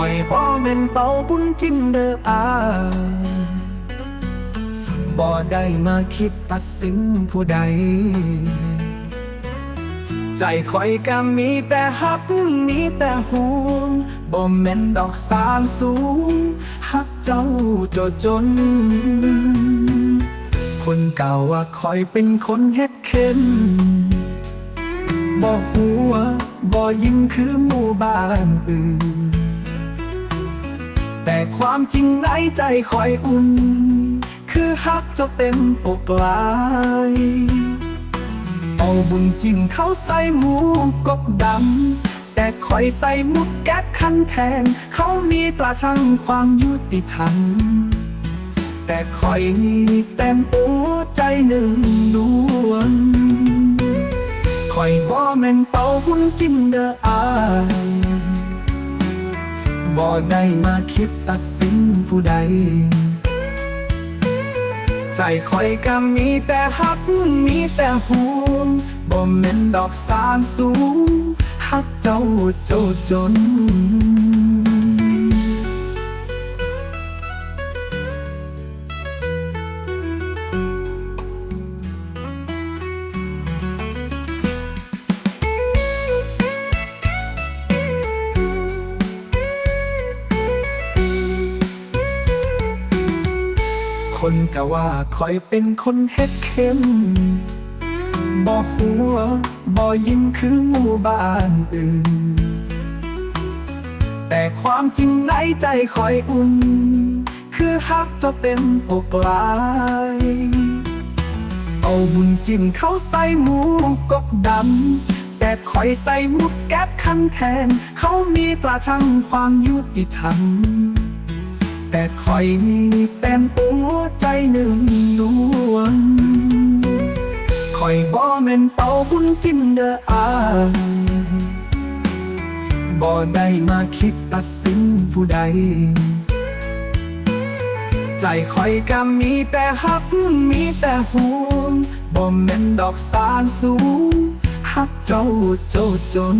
ข่อยบ่แม่นเป่าบุญจิ้มเด้ออาบ่ได้มาคิดตัดสินผู้ใด ใจคอยก็มีแต่ฮักมีแต่ห่วงบ่แม่นดอกสามสูงฮักเจ้าโจจน คนเก่าว่าคอยเป็นคนเฮ็ดเข็นบ่หัวบ่ยิ้มคือหมู่บ้านอื่น ความจริงในใจคอยอุ่น คือฮักเจ้าเต็มอกลายเอาบุญจริงเขาใส่หมูกบดำ แต่คอยใส่มุกแก๊บคันแทน เขามีตราช่างความยุติธรรม แต่คอยมีเต็มหัวใจหนึ่งดวงคอยบ่แม่นเป่าบุญจิ้มเด้ออาย บ่ได้มาคิดตัดสินผู้ใด ใจคอยก็มีแต่ฮักมีแต่ห่วงบ่แม่นดอกสารสูงฮักเจ้าเจ้าจน คนก็ว่าคอยเป็นคนเฮ็ดเข้มบ่หัวบ่ยิ้มคือหมู่บ้านอื่น แต่ความจริงในใจคอยอุ่น คือฮักจ้าเต็มอกหลายเอาบุญจิ้มเขาใส่หมูกบดำ แต่คอยใส่หมุกแก๊บคันแทน เขามีตราช่างความยุติธรรม แต่คอยมีเต็มหัวใจหนึ่งดวงคอยบ่แม่นเป่าบุญจิ้มเด้ออาบ่ได้มาคิดตัดสินผู้ใด ใจคอยก็มีแต่ฮักมีแต่ห่วงบ่แม่นดอกสารสูงฮักเจ้าโจจน